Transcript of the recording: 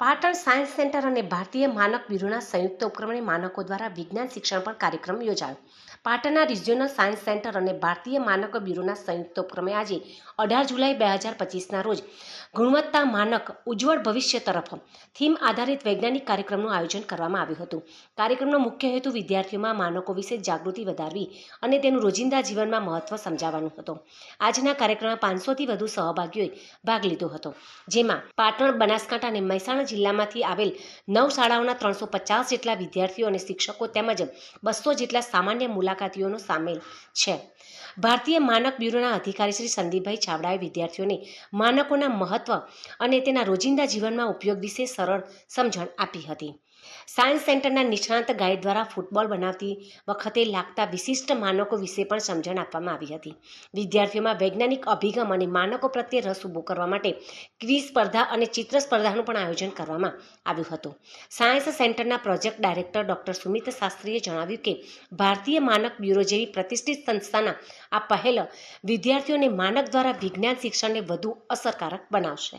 Patan science centre અને ભારતીય માનક બ્યુરોના સંયુક્ત ઉપક્રમે માનકો દ્વારા વિજ્ઞાન શિક્ષણ પર કાર્યક્રમ યોજાયો. પાટણના રિજિયોનલ સાયન્સ સેન્ટર અને ભારતીય માનક બ્યુરોના સંયુક્ત ઉપક્રમે આજે અઢાર જુલાઈ બે હજાર પચીસના રોજ ગુણવત્તા માનક ઉજ્જવળ ભવિષ્ય તરફ થીમ આધારિત વૈજ્ઞાનિક કાર્યક્રમનું આયોજન કરવામાં આવ્યું હતું. કાર્યક્રમનો મુખ્ય હેતુ વિદ્યાર્થીઓમાં માનકો વિશે જાગૃતિ વધારવી અને તેનું રોજિંદા જીવનમાં મહત્વ સમજાવવાનું હતો. આજના કાર્યક્રમમાં પાંચસોથી વધુ સહભાગીઓએ ભાગ લીધો હતો. જેમાં પાટણ, બનાસકાંઠા અને મહેસાણા જિલ્લામાંથી આવેલ નવ શાળાઓના ત્રણસો પચાસ જેટલા વિદ્યાર્થીઓ અને શિક્ષકો તેમજ બસો જેટલા સામાન્ય મુલાકાતીઓનો સામેલ છે. ભારતીય માનક બ્યુરોના અધિકારી શ્રી સંદીપભાઈ ચાવડાએ વિદ્યાર્થીઓને માનકોના મહત્વ અને તેના રોજિંદા જીવનમાં ઉપયોગ વિશે સરળ સમજણ આપી હતી. સાયન્સ સેન્ટરના નિષ્ણાંત ગાઈડ દ્વારા ફૂટબોલ બનાવતી વખતે લાગતા વિશિષ્ટ માનકો વિશે પણ સમજણ આપવામાં આવી હતી. વિદ્યાર્થીઓમાં વૈજ્ઞાનિક અભિગમ અને માનકો પ્રત્યે રસ ઊભો કરવા માટે ક્વિઝ સ્પર્ધા અને ચિત્ર સ્પર્ધાનું પણ આયોજન કરવામાં આવ્યું હતું. સાયન્સ સેન્ટરના પ્રોજેક્ટ ડાયરેક્ટર ડોક્ટર સુમિત શાસ્ત્રીએ જણાવ્યું કે, ભારતીય માનક બ્યુરો જેવી પ્રતિષ્ઠિત સંસ્થાના આ પહેલ વિદ્યાર્થીઓને માનક દ્વારા વિજ્ઞાન શિક્ષણને વધુ અસરકારક બનાવશે.